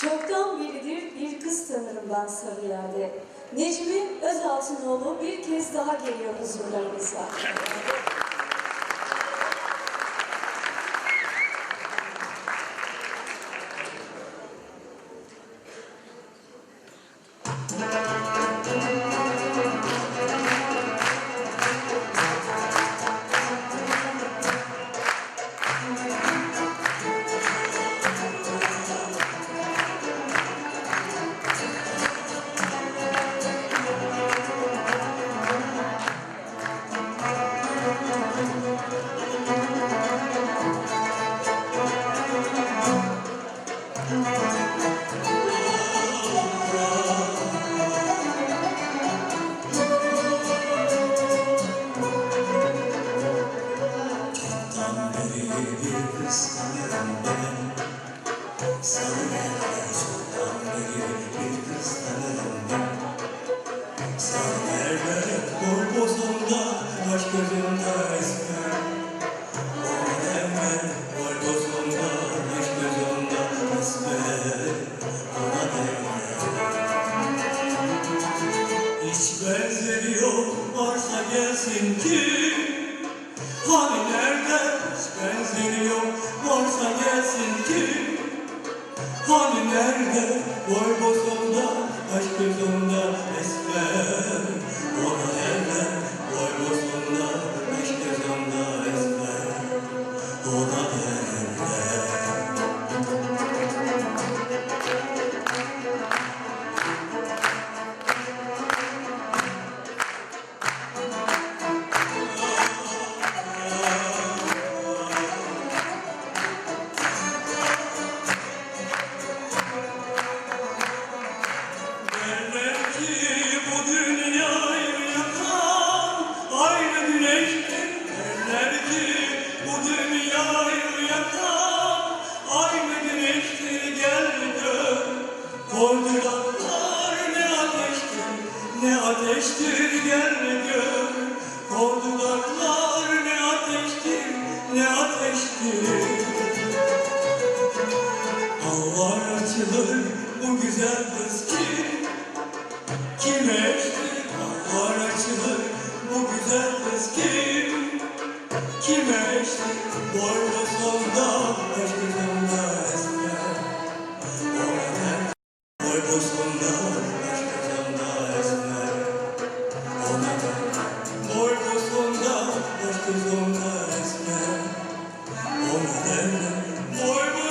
Çoktan beridir bir kız tanırım ben Sarıyer'de. Necmi Özaltınoğlu bir kez daha geliyor huzurlarınıza. Çoktan beri bir kız tanırım ben Sarıyer çoktan beri bir kız nerede? Boy bozunda aşk gözünde esmer ne ateştir gel gör Kor ne ateştir ne ateştir Allah açılır bu güzel kız kim? Kim eştir? Allah açılır bu güzel kız kim? Kim eştir? Boyla sor Herz besonders gern. Ohne deinen Wohlwollen.